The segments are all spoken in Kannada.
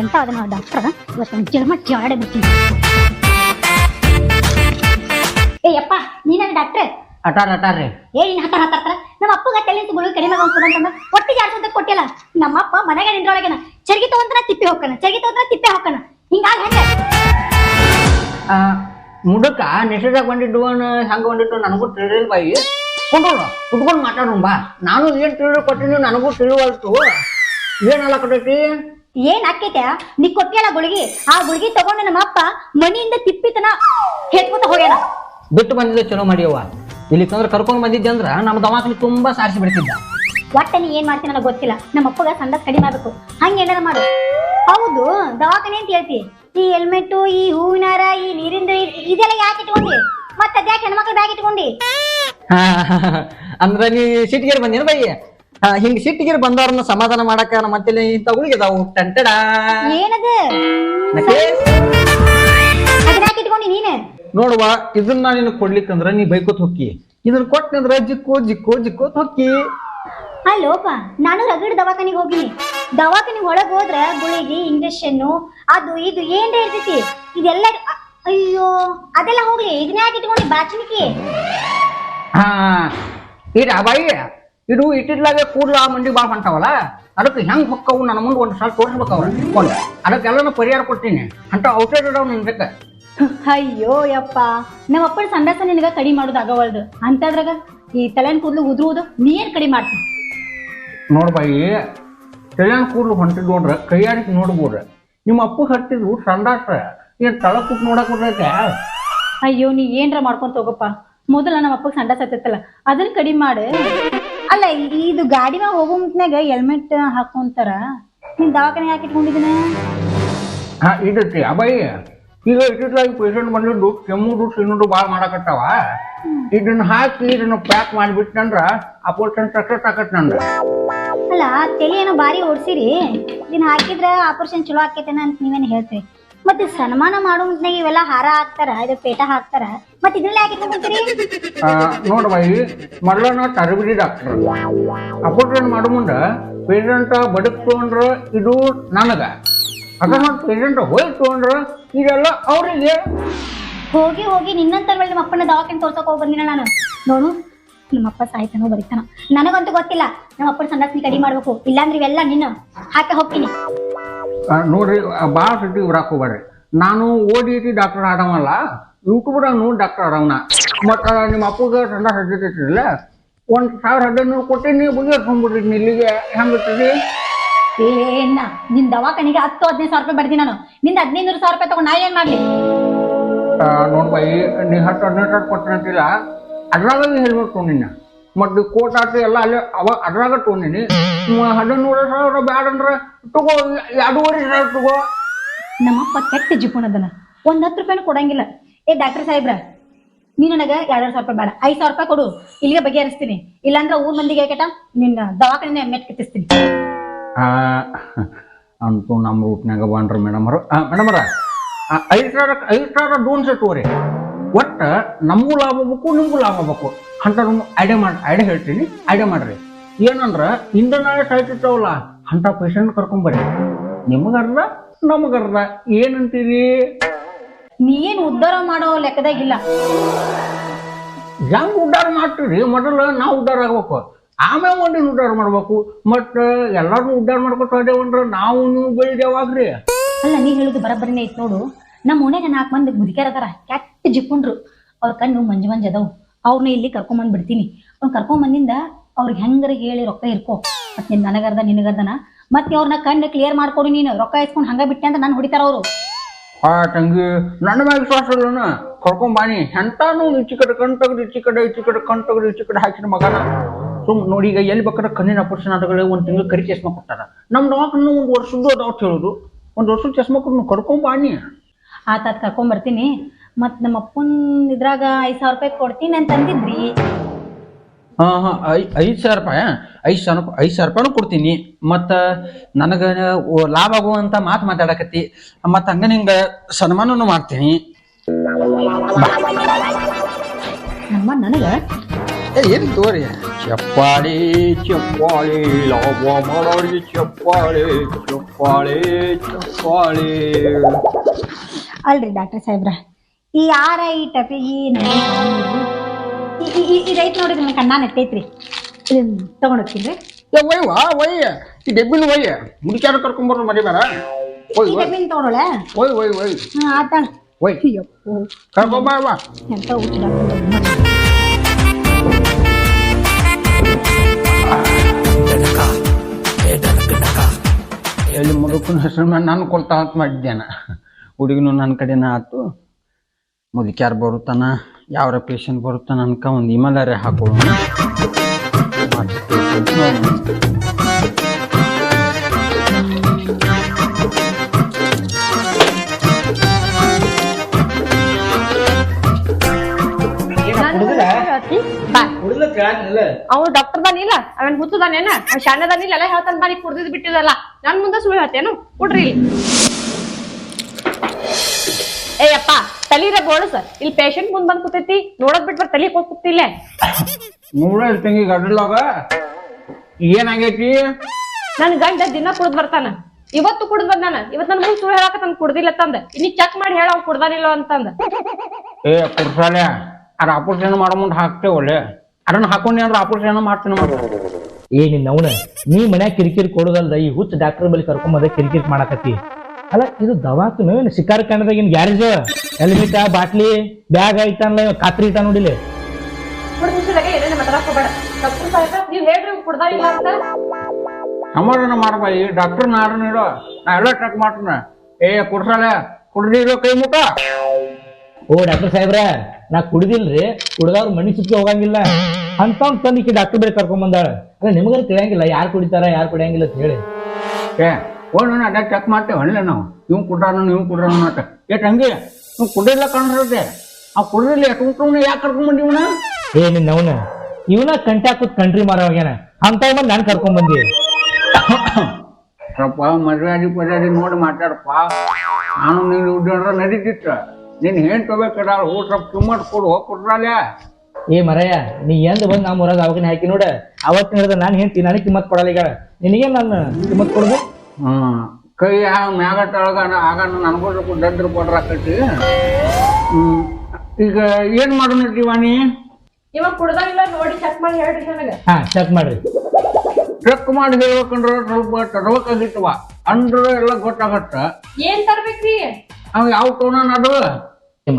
ಎಂತ ಅದನ್ನ ಡಾಕ್ಟರ್ ಇವತ್ತೊಂದು ಜನ್ಮ ಜಾಡ ಬಿಡ್ತೀನಿ ಏ ಯಪ್ಪ ನೀನ ಡಾಕ್ಟರ್ ಅಟಾರ್ ಅಟಾರ್ರಿ ಏ ನೀನ್ ಹತ್ತಾರ ಹತ್ತಾರ ನಮ್ಮ ಅಪ್ಪಗ ತಲೆ ಗುಳು ಕಡಿಮೆ ಅಂತಂದ ಒಟ್ಟಿಗೆ ಅಂತ ಕೊಟ್ಟಿಲ್ಲ. ನಮ್ಮಪ್ಪ ಮನೆಗೆ ನಿಂದ್ರೊಳಗನ. ಚರ್ಗಿ ತಗೊಂಡ್ರ ತಿಪ್ಪಿ ಹೋಗ್ಕನ ಚರ್ಗಿ ತಗೊಂಡ್ರ ತಿಪ್ಪಿ ಹೋಗ್ಕನ ಹಿಂಗಾಗಿ ಹೆಂಗೆ. ಮುಡಕ ನೆಸದಾಗ ಬಂದಿದ್ದು ಹಂಗ ಬಂದಿದ್ದು ನನಗೂ ತಿಳಿದಿಲ್ಲ ಬಾಯಿ. ಕೊಂಡೋಣ ಕುಟ್ಕೊಂಡು ಮಾತಾಡೋಣ ಬಾ. ನಾನು ಏನ್ ತಿಳಿದು ಕೊಟ್ಟಿನಿ ನನಗೂ ತಿಳಿವಲ್ತು. ಏನಲ್ಲ ಅಲ್ಲಕತ್ತೈತಿ ಏನ್ ಆಕೈತೆ? ನೀ ಕೊಟ್ಟಿಯಲ್ಲ ಗುಳಿಗಿ? ಆ ಗುಳಿಗಿ ತಗೊಂಡು ನಮ್ಮ ಅಪ್ಪ ಮನಿಯಿಂದ ತಿಪ್ಪಿತನ ಹೆತ್ಕೊತ ಹೋಗ್ಯಾನ. ಬಿಟ್ಟು ಬಂದಿದ್ದೆ ಚಲೋ ಮಾಡಿಯವ್ವ. ಇಲ್ಲಿ ತಂದ್ರೆ ಕರ್ಕೊಂಡ್ ಬಂದಿದ್ದೆ ಅಂದ್ರ ನಮ್ಮ ದವಾಖಾನೆ ತುಂಬಾ ಸಾರಿಸಿ ಬಿಡ್ತಿದ್ದ. ಒಟ್ಟ ನೀ ಏನ್ ಮಾಡ್ತೀನಿ ನನಗೆ ಗೊತ್ತಿಲ್ಲ. ನಮ್ಮ ಅಪ್ಪಗ ಸಂಡಸ್ ಕಡಿಮೆ ಆಗ್ಬೇಕು. ಹಂಗೆ ಏನಾರ ಮಾಡು. ಹೌದು ದವಾಖಾನೆ ಅಂತ ಹೇಳ್ತಿ. ಈ ಹೆಲ್ಮೆಟ್ ಈ ಹೂವಿನಾರ ಈ ನೀರಿಂದ ಇದೆಲ್ಲ ಯಾಕೆ ಇಟ್ಕೊಂಡಿ? ಮತ್ತೆ ಅದ್ಯಾಕೆ ಹೆಣ್ಮಕ್ಳ ಬ್ಯಾಗ್ ಇಟ್ಕೊಂಡಿ? ಹಾ, ಅಂದ್ರ ನೀ ಸಿಟಿಗೆ ಬಂದೇನು ಬೈ ಹಿಂಗ್ ಸಿಟ್ಟಿಗೆ ಬಂದವ್ರನ್ನ ಸಮಾಧಾನ ಮಾಡಕ ಮತ್ತೆ ಇಂತ ಉಳಿಗಿದಾವು ಟಂಟಡ ಏನದ? ಇಟ್ಕೊಂಡಿ ನೀನ. ನೋಡುವ ಇದನ್ನ ನೀನು ಕೊಡ್ಲಿಕ್ಕಂದ್ರ ನೀ ಬೈಕೋತ್ ಹೊಕ್ಕಿ. ಇದನ್ನ ಕೊಟ್ಟಂದ್ರ ಜಿಕ್ಕೋ ಜಿಕ್ಕೋ ಜಿಕ್ಕೋತ್ ಹೊಕ್ಕಿ. ಅಲ್ಲೋಪ ನಾನು ರಗಡ್ ದವಾಖಾನಿಗೆ ಹೋಗಿನಿ ದವಾಖಾನಿಗೆ ಒಳಗ್ ಹೋದ್ರ ಗುಳಿಗೆ ಇಂಜೆಕ್ಷನ್ ಅದು ಇದು ಏನ್ ಇರ್ತೈತಿ. ಇದೆಲ್ಲ ಅಯ್ಯೋ ಅದೆಲ್ಲ ಹೋಗ್ಲಿ. ಇದನ್ನ ಯಾಕೆ ಇಟ್ಕೊಂಡಿ ಬಾಚಣಿಕೆ? ಹಾ ಇಡ ಬಾಯಿ. ಇದು ಇಟ್ಟಿದ್ಲಾಗೆ ಕೂಡ್ಲ ಮಂದಿ ಭಾಳ ಹೊಂಟಾವಲ್ಲ? ಅದಕ್ಕೆ ಹೆಂಗ್ ಹೊಕ್ಕವು ನನ್ನ ಮುಂದೆ ಒಂದು ಸಲ ತೋರಿಸ್ಬೇಕು ಕೊಂಡ. ಅದಕ್ಕೆಲ್ಲನೂ ಪರಿಹಾರ ಕೊಡ್ತೀನಿ. ಅಂತ ಔಷಧ ನಿನ್ ನಿನ್ಗೆ ಅಯ್ಯೋ ಯಪ್ಪ. ನಮ್ಮ ಅಪ್ಪನ ಸಂಡಾಸ ನಿನಗ ಕಡಿ ಮಾಡೋದು ಆಗವಲ್ದು. ಅಂತದ್ರಾಗ ಈ ತಲೆನ್ ಕೂದಲು ಉದುರುವುದು ನೀರ್ ಕಡಿ ಮಾಡ್ತೀನಿ ಮಾಡ್ತಿ ತಲೆನ ಕೂಡ್ಲು ಹೊಂಟಿದ್ ನೋಡ್ರ ಕೈಯಾಡಿಕ್ ನೋಡ್ಬೋದ್ರ ನಿಮ್ಮ ಅಪ್ಪ ಹಟ್ಟಿದ್ರು ಸಂಡಾಸ. ಏನ್ ತಳ ಕೂತ್ ನೋಡಕ್ ಬರ್ತೈತೆ? ಅಯ್ಯೋ ನೀ ಏನ್ರ ಮಾಡ್ಕೊಂತ ಹೋಗಪ್ಪ ಮೊದಲ ನಮ್ಮ ಅಪ್ಪಗೆ ಸಂಡಾಸ ಹತ್ತೈತಲ್ಲ ಅದನ್ನ ಕಡಿಮೆ ಮಾಡು. ಅಲ್ಲ ಇದು ಗಾಡಿ ಮ್ಯಾಗ ಹೋಗೋ ಮುಂತ್ನಾಗ ಹೆಲ್ಮೆಟ್ ಹಾಕೊಂತಾರ. ನೀನ್ ದವಾಖಾನೆ ಯಾಕೆ ಇಟ್ಕೊಂಡಿದ್ದೀನ ಹಾ ಇದೈತಿ ಅಬಾಯಿ ಈಗ ಇಟ್ಟಿಟ್ಲಾಗಿ ಪೇಷಂಟ್ ಬಂದಿದ್ದು ಕೆಮ್ಮುದು ಸಿನ್ನುದು ಭಾಳ ಮಾಡಕತ್ತಾವ. ಇದನ್ನ ಹಾಕಿ ಇದನ್ನ ಪ್ಯಾಕ್ ಮಾಡಿಬಿಟ್ಟಂದ್ರ ಆಪರೇಷನ್ ಸಕ್ಸಸ್ ಆಕತ್ ನಂದ್ರ ಅಲ್ಲ ತಲೆ ಏನೋ ಬಾರಿ ಓಡ್ಸಿರಿ. ಇದನ್ನ ಹಾಕಿದ್ರ ಆಪರೇಷನ್ ಚಲೋ ಆಕೈತೇನ ಅಂತ ನೀವೇನು ಹೇಳ್ತೀರಿ? ಮತ್ತೆ ಸನ್ಮಾನ ಮಾಡೋ ಮುಂತ್ನಾಗ ಇವೆಲ್ಲ ಹಾರ ಹಾಕ್ತಾರ ಇದು ಪೇಟ ಹಾಕ್ತಾರ ಮತ್ತೆ ಇದ್ರಲ್ಲಿ ಯಾಕೆ ತಗೊಂತೀರಿ ಆ, ನೋಡ್ ಬಾಯಿ ಮೊದಲನ ತರಬಿಡಿ ಡಾಕ್ಟರ್. ಅಪೋರ್ಟ್ಮೆಂಟ್ ಮಾಡೋ ಮುಂದ ಪೇಷಂಟ್ ಬಡಕ್ ತಗೊಂಡ್ರ ಇದು ನನಗ. ಅಕಸ್ಮಾತ್ ಪೇಷಂಟ್ ಹೋಗಿ ತಗೊಂಡ್ರ ಇದೆಲ್ಲ ಅವರಿಗೆ. ಹೋಗಿ ಹೋಗಿ ನಿನ್ನಂತ ನಮ್ಮ ಅಪ್ಪನ ದವಾಖಾನೆ ತೋರ್ಸಕ್ ಹೋಗಿ ಬಂದಿನ ನಾನು. ನೋಡು ನಮ್ಮಪ್ಪ ಸಾಯ್ತಾನೋ ಬರೀತಾನ. ನನಗಂತೂ ಗೊತ್ತಿಲ್ಲ ನಮ್ಮ ಅಪ್ಪನ ಸಂಡಾಸ್ನಿ ಕಡಿಮೆ ಮಾಡ್ಬೇಕು. ಇಲ್ಲಾಂದ್ರೆ ಇವೆಲ್ಲ ನಿನ್ನ. ಹಾಕಿ ಹೋಗ್ತೀನಿ. ನೋಡ್ರಿ ಭಾಳ ಸುದ್ದಿ ಬರಾಕ್ ಹೋಗ್ಬೇಡ್ರಿ ನಾನು ಓಡಿ ಟಿ ಡಾಕ್ಟರ್ ಆಡವಲ್ಲ ಯೂಟ್ಯೂಬ್ದಾಗ ನೋಡಿ ಡಾಕ್ಟರ್ ಆಡವನ ಮತ್ತ ನಿಮ್ಮ ಅಪ್ಪಗ ಸಂಡ ಹಡ್ಡಿಲ್ಲ ಒಂದ್ ಸಾವಿರ ಹದಿನೈದು ಕೊಟ್ಟಿನಿ ಬಗೆಹರ್ಕೊಂಡ್ಬಿಡ್ರಿ ಇಲ್ಲಿಗೆ ಹೆಂಗಿರ್ತದೆ ಏನ ನಿನ್ ದವಾಖಾನಿಗೆ ಹತ್ತು ಹದಿನೈದು ಸಾವಿರ ರೂಪಾಯಿ ಬರ್ತೀನಿ ನಾನು. ನಿಂದ ಹದಿನೈದು ಸಾವಿರ ರೂಪಾಯಿ ತಗೊಂಡು ನಾ ಏನ್ ಮಾಡ್ಲಿ? ನೋಡ್ ಬೈ ನೀ ಹತ್ತು ಹದಿನೈದು ಸಾವಿರ ಕೊಟ್ಟಿರಂತಿಲ್ಲ ಅದ್ರಾಗ ಹೆಲ್ಮೆಟ್ ತೊಗೊಂಡಿನ ಮತ್ತು ಕೋಟ್ ಆಟ ಎಲ್ಲ ಅಲ್ಲೇ ಅವ ಅದ್ರಾಗ ತೊಗೊಂಡಿನಿ. ಹದಿನೈದು ಸಾವಿರ ಬ್ಯಾಡ ಅಂದ್ರ ತಗೋ ಎರಡೂವರೆ ಸಾವಿರ ತಗೋ. ನಮ್ಮಪ್ಪ ಕೆಟ್ಟ ಜಿಪುಣದನ ಒಂದ್ ಹತ್ತು ರೂಪಾಯಿನೂ ಕೊಡಂಗಿಲ್ಲ. ಏ ಡಾಕ್ಟರ್ ಸಾಹೇಬ್ರ ನೀ ನನಗ ಎರಡ್ ಸಾವಿರ ರೂಪಾಯಿ ಬೇಡ ಐದ್ ಸಾವಿರ ರೂಪಾಯಿ ಕೊಡು. ಇಲ್ಲಿಗೆ ಬಗೆಹರಿಸ್ತೀನಿ. ಇಲ್ಲಾಂದ್ರೆ ಊರ್ ಮಂದಿಗೆ ಕೇಟ ನಿನ್ನ ದವಾಖಾನೆ ಮೆಟ್ ಕಿತ್ತಿಸ್ತೀನಿ ಆ, ಅಂತೂ ನಮ್ಮ ರೂಟ್ನಾಗ ಬಂಡ್ರಿ ಮೇಡಮರು ಮೇಡಮರ ಐದು ಸಾವಿರ ಐದು ಸಾವಿರ ಡೋನ್ಸ್ ತೋರಿ ಒಟ್ಟ ನಮಗೂ ಲಾಭ ಆಗ್ಬೇಕು ನಿಮಗೂ ಲಾಭ ಆಗ್ಬೇಕು. ಅಂತ ಐಡಿಯಾ ಮಾಡಿ ಐಡಿಯಾ ಹೇಳ್ತೀನಿ. ಐಡಿಯಾ ಮಾಡ್ರಿ. ಏನಂದ್ರ ಇಂಧನ ಸಾಯ್ತಿರ್ತಾವಲ್ಲ ಅಂತ ಪೇಷಂಟ್ ಕರ್ಕೊಂಬರ್ರಿ ನಿಮಗರ್ದ ನಮಗರ್ದ. ಏನಂತೀರಿ? ನೀನ್ ಉದ್ಧಾರ ಮಾಡೋ ಲೆಕ್ಕದಾಗಿಲ್ಲ ಹೆಂಗ್ ಉದ್ಧಾರ ಮಾಡ್ತೀರಿ? ಮೊದಲು ನಾವು ಉದ್ಧಾರ ಆಗ್ಬೇಕು. ಆಮೇಲೆ ಒಂದಿನ ಉದ್ಧಾರ ಮಾಡ್ಬೇಕು. ಮತ್ತ ಎಲ್ಲಾರು ಉದ್ಧಾರ ಮಾಡ್ಕೊತ ಹೋದೇವಂದ್ರ ನಾವು ನೀವು ಬೆಳಿದೇವಾಗ್ರಿ. ಅಲ್ಲ ನೀ ಹೇಳುದು ಬರಬ್ಬರಿನೇ ಐತ್ ನೋಡು. ನಮ್ಮ ಓಣ್ಯಾಗ ನಾಲ್ಕು ಮಂದಿ ಮುದುಕ್ಯಾರ ಅದಾರ. ಕೆಟ್ಟ ಜಿಕ್ಕೊಂಡ್ರು ಅವ್ರ ಕಣ್ಣು ಮಂಜು ಮಂಜ್ ಅದಾವು. ಅವ್ರನ್ನ ಇಲ್ಲಿ ಕರ್ಕೊಂಬಂದ್ ಬಿಡ್ತೀನಿ. ಅವ್ನ ಕರ್ಕೊಂಬಂದಿಂದ ಅವ್ರಿಗೆ ಹೆಂಗರ ಹೇಳಿ ರೊಕ್ಕ ಇರ್ಕೋ. ಮತ್ತೆ ನಿನ್ ನನಗರ್ದ ನಿನಗರ್ದನ. ಮತ್ತೆ ಅವ್ರನ್ನ ಕಣ್ಣು ಕ್ಲಿಯರ್ ಮಾಡ್ಕೊಡು ನೀನು. ರೊಕ್ಕ ಇಸ್ಕೊಂಡು ಹಂಗ ಬಿಟ್ಟೆ ಅಂತ ನಾನು ಹೊಡಿತಾರ ಅವರು. ಆ ತಂಗಿ ನನ್ನ ಮ್ಯಾಗ ವಿಶ್ವಾಸ ಇಲ್ಲನ ಕರ್ಕೊಂಡ್ ಬಾನಿ ಎಂತಾನು ಈಚಿ ಕಡೆ ಕಣ್ ತೆಗೆದು ಈಚಿ ಕಡೆ ಈಚಿ ಕಡೆ ಕಣ್ ತೆಗೆದು ಈಚಿ ಕಡೆ ಹಾಕಿದ ಮಗನ. ಸುಮ್ ನೋಡಿ ಈಗ ಎಲ್ಲಿ ಬೇಕಾದ್ರೆ ಕಣ್ಣಿನ ಆಪರೇಷನ್ ಆದಗಳು ಒಂದ್ ತಿಂಗಳು ಕರಿ ಚಸ್ಮಾ ಕೊಟ್ಟಾರ ನಮ್ ದವಾಖಾನೆ ಒಂದ್ ವರ್ಷದ್ದು ಅದಾವ ಹೇಳುದು ಒಂದ್ ವರ್ಷದ ಚಸ್ಮಾ ಕೊಟ್ಟು ಕರ್ಕೊಂಡ್ ಬಾನಿ ಆತಾತ್ ಕರ್ಕೊಂಡ್ ಬರ್ತೀನಿ. ಮತ್ ನಮ್ಮ ಅಪ್ಪನ್ ಇದ್ರಾಗ ಐದ್ ಸಾವಿರ ರೂಪಾಯಿ ಕೊಡ್ತೀನಿ ಅಂತ ಅಂದಿದ್ರಿ ಹಾ ಹಾಂ ಐ ಐದು ಸಾವಿರ ರೂಪಾಯಿ? ಐದು ಸಾವಿರ ಐದು ಸಾವಿರ ರೂಪಾಯಿನೂ ಕೊಡ್ತೀನಿ. ಮತ್ತು ನನಗೆ ಲಾಭ ಆಗುವಂಥ ಮಾತು ಮಾತಾಡಕತ್ತಿ. ಮತ್ತು ಹಂಗೆ ನಿಂಗೆ ಸನ್ಮಾನನೂ ಮಾಡ್ತೀನಿ. ನಮ್ಮ ನನಗೆ? ಏನು ತೋರಿ? ಚಪ್ಪಾಳಿ ಚಪ್ಪಾಳಿ ಲಾಭ ಮಾಡೋರಿಗೆ ಚಪ್ಪಾಳಿ ಚಪ್ಪಾಳಿ ಚಪ್ಪಾಳಿ. ಅಲ್ರಿ ಡಾಕ್ಟರ್ ಸಾಹೇಬ್ರ ಈ ಆರ ಈ ಟಪಿಗೆ ಇದೈತ್ ನೋಡ್ರಿ ನನ್ನ ಕಣ್ಣ ನೆಟ್ಟೈತ್ರಿ. ಇದನ್ನ ತಗೊಂಡ್ ಹೋಗ್ತೀನಿ ಏ ಒಯ್ವಾ ಒಯ್ಯ. ಈ ಡಬ್ಬಿನ ಒಯ್ಯ. ಮುಡಿಚಾರ ಕರ್ಕೊಂಬರ್ರು ಮರಿ ಬೇಡ. ಒಯ್ ಒಯ್ ಡಬ್ಬಿನ ತಗೊಂಡೋಳೆ ಒಯ್ ಒಯ್ ಒಯ್ ಹಾ ಆತಾಳ ಒಯ್ ಕರ್ಕೊಂಬ ಎಂತ ಹುಚ್ಚ ಎಲ್ಲಿ ಮುದುಕನ ಹೆಸರು ಮೇಲೆ ನಾನು ಕೊಲ್ತಾ ಅಂತ ಮಾಡಿದ್ದೇನ. ಹುಡುಗನು ನನ್ನ ಕಡೆನ ಆತು. ಮುದುಕ್ಯಾರು ಬರುತ್ತಾನ. ಯಾವ್ರ ಪೇಷಂಟ್ ಬರುತ್ತಾನ ಅನ್ಕ ಒಂದು ಇಮಲಾರೆ ಹಾಕೊಳ್ಳೋಣ ಅವ್ನು ಡಾಕ್ಟರ್ ದಾನಿಲ್ಲ ಅವನ್ ಅವ್ನ್ ಶಾಣದಾನಿಲ್ಲ ಎಲ್ಲ ಹೇಳ್ತಾನ ಬಾರಿ ಕುಡ್ದಿದ್ ಬಿಟ್ಟಿದಲ್ಲ ನನ್ ಮುಂದೆ ಸುಳ್ಳು ಹೇಳ್ತೇನು? ಕೊಡ್ರಿ ಇಲ್ಲಿ ಏಯಪ್ಪ ತಲೀರ ಸರ್. ಇಲ್ಲಿ ಪೇಷಂಟ್ ಮುಂದ್ ಬಂದ್ ಕೂತೈತಿ. ನೋಡೋದ್ ಬಿಟ್ ಬರ್ ತಲಿ ಹೋಗ್ ಕೂತಿಲ್ಲ ನೋಡ ತಂಗಿ ಗಡ್ಲಾಗ ಏನಾಗೈತಿ? ನನ್ ಗಂಡ ದಿನ ಕುಡ್ದ್ ಬರ್ತಾನ. ಇವತ್ತು ಕುಡ್ದ್ ಬಂದಾನ. ಇವತ್ ನನ್ ಮುಂದ್ ಸುಳ್ಳು ಹೇಳಾಕ ಕುಡ್ದಿಲ್ಲ ತಂದ. ಇನ್ನು ಚೆಕ್ ಮಾಡಿ ಹೇಳ ಅವ್ನ್ ಕುಡ್ದಾನಿಲ್ಲ ಅಂತಂದ. ಏ ಕುರ್ಸಾಲೆ ಅದ್ರ ಆಪರೇಷನ್ ಮಾಡೋ ಮುಂದೆ ಹಾಕ್ತೇವೆ ಒಳ್ಳೆ. ಅದನ್ನ ಹಾಕೊಂಡಿ ಅಂದ್ರೆ ಆಪರೇಷನ್ ಮಾಡ್ತೀನಿ ಮಾಡು ಏ ನಿನ್ನ ಅವನ ನೀ ಮನ್ಯಾಗ ಕಿರಿಕಿರಿ ಕೊಡೋದಲ್ದ ಈ ಹುಚ್ಚ ಡಾಕ್ಟರ್ ಬಳಿ ಕರ್ಕೊಂಬಂದ ಕಿರಿಕಿರಿ ಮಾಡಾಕತ್ತಿ. ಅಲ್ಲ ಇದು ದವಾಖಾನು ಏನು? ಶಿಕಾರ ಕಾಣದಾಗ ಏನ್ ಗ್ಯಾರೇಜ್ ಹೆಲ್ಮೆಟ್ ಬಾಟ್ಲಿ ಬ್ಯಾಗ್ ಐತಾನಲ್ಲ ಇವ ಕಾತ್ರಿ ಇಟ್ಟ ನೋಡಿಲಿ ಸಮಾಧಾನ ಮಾಡಬಾಯಿ ಡಾಕ್ಟರ್ ನಾರನ್ ಇಡೋ ನಾ ಎಲ್ಲ ಟ್ರಕ್ ಮಾಡ್ತೀನಿ. ಏ ಕುರ್ಸಾಲೆ ಕುಡ್ದಿರೋ ಕೈ ಮುಖ? ಓ ಡಾಕ್ಟರ್ ಸಾಹೇಬ್ರ ನಾ ಕುಡಿದಿಲ್ರಿ. ಕುಡ್ದವ್ರ ಮನಿ ಸುತ್ತಿ ಹೋಗಂಗಿಲ್ಲ. ಅಂತ ತಂದಿಕ್ಕೆ ಡಾಕ್ಟರ್ ಡಾಕ್ಟರ್ ಕರ್ಕೊಂಡ್ ಬಂದಾಳ. ಅಲ್ಲ ನಿಮಗಾರ ತಿಳಿಯಂಗಿಲ್ಲ. ಯಾರು ಕುಡಿತಾರ ಯಾರು ಕುಡಿಯಂಗಿಲ್ಲ ಅಂತ ಹೇಳಿ. ಏ ಹೋಗಿ ಅದೇ ಚೆಕ್ ಮಾಡ್ತೇವೆ ಅಲ್ಲೇ ನಾವು. ಇವ್ ಕುಡ್ರಾನು ಇವ್ ಕುಡ್ರಾನು ಅಂತ ಏಟ್ ಹಂಗೆ ನೀವು ಕುಡಿಲ್ಲ ಕಾಣಿಸುತ್ತೆ ಆ ಕುಡಿದಿಲ್ಲ ಎಷ್ಟು ಯಾಕೆ ಕರ್ಕೊಂಡ್ಬಂದಿ ಇವನ? ಏ ನಿನ್ನ ಅವನ ಇವನ ಕಂಟ್ಯಾಕುತ್ ಹಾಕುತ್ ಕಂಟ್ರಿ ಮಾರೋಗ್ಯಾನ ಅಂತ ಬಂದ್ ನಾನ್ ಕರ್ಕೊಂಡ್ ಬಂದಿ ಸ್ವಲ್ಪ ಮರ್ಯಾದೆ ಪರ್ಯಾದೆ ನೋಡಿ ಮಾತಾಡಪ್ಪ. ನಾನು ನೀನು ಉದ್ಯೋಗ ನಡೀತಿತ್ತ ನೀನ್ ಏನ್ ತಗೋಬೇಕಡ ಊಟ ಸ್ವಲ್ಪ ಕೊಡು ಕೊಡು ಕೊಡ್ರಲ್ಲ ಏ ಮರಯ್ಯ ನೀ ಎಂದ ಬಂದ್ ನಮ್ಮ ಊರಾಗ ಅವಾಗ ಹಾಕಿ ನೋಡ. ಅವತ್ತಿನ ಹಿಡಿದ ನಾನು ಹೇಳ್ತೀನಿ ನನಗೆ ಕಿಮ್ಮತ್ ಕೊಡಲ್ಲ ಈಗ. ನಿನಗೇನು ನಾನು ಕಿಮ್ಮತ್ ಕೊಡ್ಬೇಕು ಹ್ಮ್. ಕೈ ಆ ಮ್ಯಾಗ ತಳಗ ಆಗ ನನಗೂ ದಡ್ರ ಕೊಡ್ರ ಕಟ್ಟಿ. ಹ್ಮ್. ಈಗ ಏನ್ ಮಾಡೋಣ ದಿವಾಣಿ? ಇವಾಗ ಕುಡ್ದಾನಿಲ್ಲ ನೋಡಿ ಚೆಕ್ ಮಾಡಿ ಹೇಳ್ರಿ ನನಗ. ಹಾ ಚೆಕ್ ಮಾಡ್ರಿ. ಚೆಕ್ ಮಾಡಿ ಹೇಳ್ಬೇಕಂದ್ರ ಸ್ವಲ್ಪ ತಡಬೇಕಾಗಿತ್ತವ ಅಂದ್ರ ಎಲ್ಲ ಗೊತ್ತಾಗತ್ತ. ಏನ್ ತರ್ಬೇಕ್ರಿ? ಅವ್ ಯಾವ ಟೋನ ಅದು? ಏ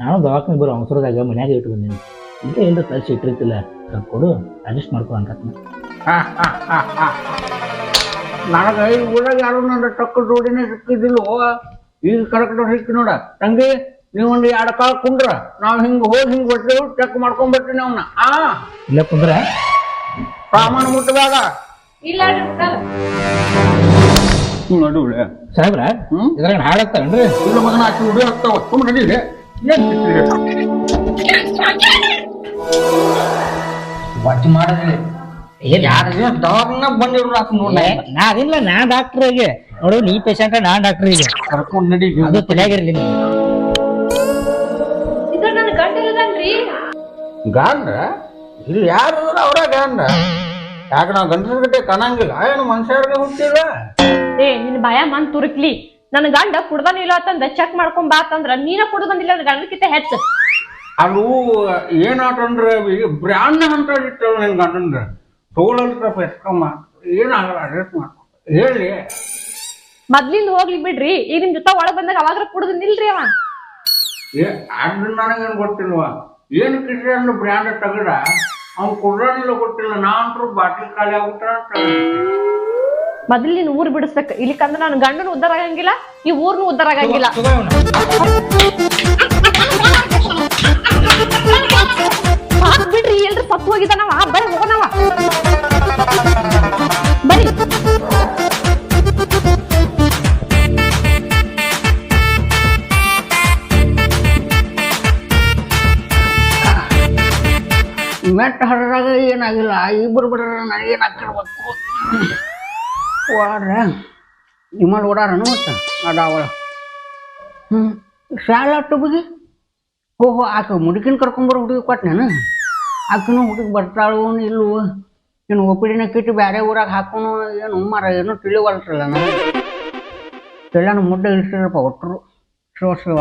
ನಾನು ದವಾಖಾನೆ ಬರೋ ಅವಸರದಾಗ ಮನ್ಯಾಗ ಇಟ್ಟು ಬಂದೀನಿ ಇಲ್ಲ ಇಲ್ಲ ಕಳ್ಸಿ ಇಟ್ಟಿರ್ತಿಲ್ಲ. ಕೊಡು ಅಡ್ಜಸ್ಟ್ ಮಾಡ್ಕೊ ಅಂತ ನನಗ ಈ ಊರಾಗ ಯಾರು ನನ್ನ ಟಕ್ಕ ಜೋಡಿನೇ ಸಿಕ್ಕಿದಿಲ್ಲೋ ಈಗ ಕರೆಕ್ಟ್ ಸಿಕ್ಕಿ ನೋಡ. ತಂಗಿ ನೀವೊಂದು ಎರಡು ಕಾಲ ಕುಂಡ್ರ. ನಾವು ಹಿಂಗ್ ಹೋಗಿ ಹಿಂಗ್ ಬರ್ತೇವೆ ಚೆಕ್ ಮಾಡ್ಕೊಂಡ್ ಬರ್ತೀನಿ ಅವನ್ನ ಆ? ಇಲ್ಲ ಕುಂದ್ರ ಪ್ರಾಮಾಣ ಮುಟ್ಟದಾಗ ಇಲ್ಲ. ನಡುವೆ ಸಾಹೇಬ್ರ? ಇದ್ರಾಗ ಹಾಳಾಗ್ತಾವೇನ್ರಿ ಇಲ್ಲ ಮಗನ ಆಚೆ ಉಡಿ ಆಗ್ತಾವ ತುಂಬ ನಡೀಲಿ ಏನ್ ಬಿಟ್ಟಿರಿ? ನಾ ಅದಿಲ್ಲ ನಾ ಡಾಕ್ಟರ್ ಆಗಿ ನೋಡು ನೀ ಪೇಷಂಟ್ ನಾ ಡಾಕ್ಟರ್ ಈಗ. ಕರ್ಕೊಂಡ್ ನಡಿ ಅದು ತಲೆಯಾಗಿರ್ಲಿ ಗಾಂಡ್ರ ಇಲ್ಲಿ ಯಾರು ಅವರ ಗಾಂಡ್ರ ಯಾಕೆ ನಾವು ಗಟ್ಟೆ ಕಾಣಂಗಿಲ್ಲ? ಏನು ಮನುಷ್ಯರಿಗೆ ಹುಟ್ಟಿಲ್ಲ ಏ ನಿನ್ ಭಯ ಮನ್ ತುರುಕ್ಲಿ. ನನ್ನ ಗಂಡ ಕುಡ್ದಾನಿಲ್ಲ ಅಂತಂದ ಚೆಕ್ ಬಾ ಅಂತಂದ್ರ ನೀನ ಕುಡ್ದಂದಿಲ್ಲ ಗಂಡಕ್ಕಿಂತ ಹೆಚ್ಚು. ಅದು ಏನಾತಂದ್ರೆ ಬ್ರ್ಯಾಂಡ್ ಅಂತ ಇಟ್ಟಳು ನಿನ್ ಗಂಡಂದ್ರ ತೋಳಲ್ರ ಎಸ್ಕಮ್ಮ ಏನಾಗಲ್ಲ ಅಡ್ಜಸ್ಟ್ ಮಾಡ್ಕೊ. ಹೇಳಿ. ಮೊದ್ಲಿಂದ ಹೋಗ್ಲಿ ಬಿಡ್ರಿ. ಈಗ ನಿಮ್ ಜೊತೆ ಒಳಗ್ ಬಂದಾಗ ಅವಾಗ ಕುಡ್ದಿಲ್ರಿ ಅವ. ಏ ಅದು ನನಗೇನು ಗೊತ್ತಿಲ್ವ? ಏನು ಕಿಶನ್ ಬ್ರ್ಯಾಂಡ್ ತೆಗದ ಅವ್ನು ಕುಡ್ರನಿಲ್ಲ ಗೊತ್ತಿಲ್ಲ. ನಾನ್ರು ಬಾಟ್ಲಿ ಖಾಲಿ ಆಗ್ಬಿಟ್ಟ ಮೊದ್ಲು ನೀನ್ ಊರ್ ಬಿಡಿಸ್ಬೇಕ. ಇಲ್ಲಿಕಂದ್ರ ನನ್ನ ಗಂಡನ ಉದ್ದಾರ ಆಗಂಗಿಲ್ಲ ಈ ಊರ್ನು ಉದ್ದಾರ ಆಗಂಗಿಲ್ಲ. ಸಾಕ್ ಬಿಡ್ರಿ ಎಲ್ರಿ ಸತ್ತು ಹೋಗಿದ್ದಾನವ ನಾವು ಹೋಗೋಣವ ಮೆಟ್ಟ ಹರಿದಾಗ ಏನಾಗಿಲ್ಲ ಇಬ್ಬರು ಬಿಡ್ರ ನನಗೇನು ಹಾಕಿರ್ಬೇಕು ಓಡ್ರ ನಿಮ್ಮಲ್ಲಿ ಓಡಾರನು ಮತ್ತೆ ಅದಾವಳ ಹ್ಞೂ ಶಾಲ ಟುಬಿಗೆ ಓಹೋ, ಆಕ ಮುಡುಕಿನ ಕರ್ಕೊಂಬರೋ ಹುಡುಗಿ ಕೊಟ್ಟನೇನು ಆಕಿನೂ ಹುಡುಗಿ ಬರ್ತಾಳು ಇಲ್ಲು? ಏನು ಒಪ್ಪಿಡಿನ ಕಿಟ್ಟು ಬೇರೆ ಊರಾಗ ಹಾಕೋನು ಏನು ಮರ ಏನು ತಿಳಿವಲ್ರಲ್ಲ ನಾನು ಎಲ್ಲನೂ ಮುಡ್ಡ ಇಳಿಸಿರಪ್ಪ ಒಟ್ಟರು ಶಿವ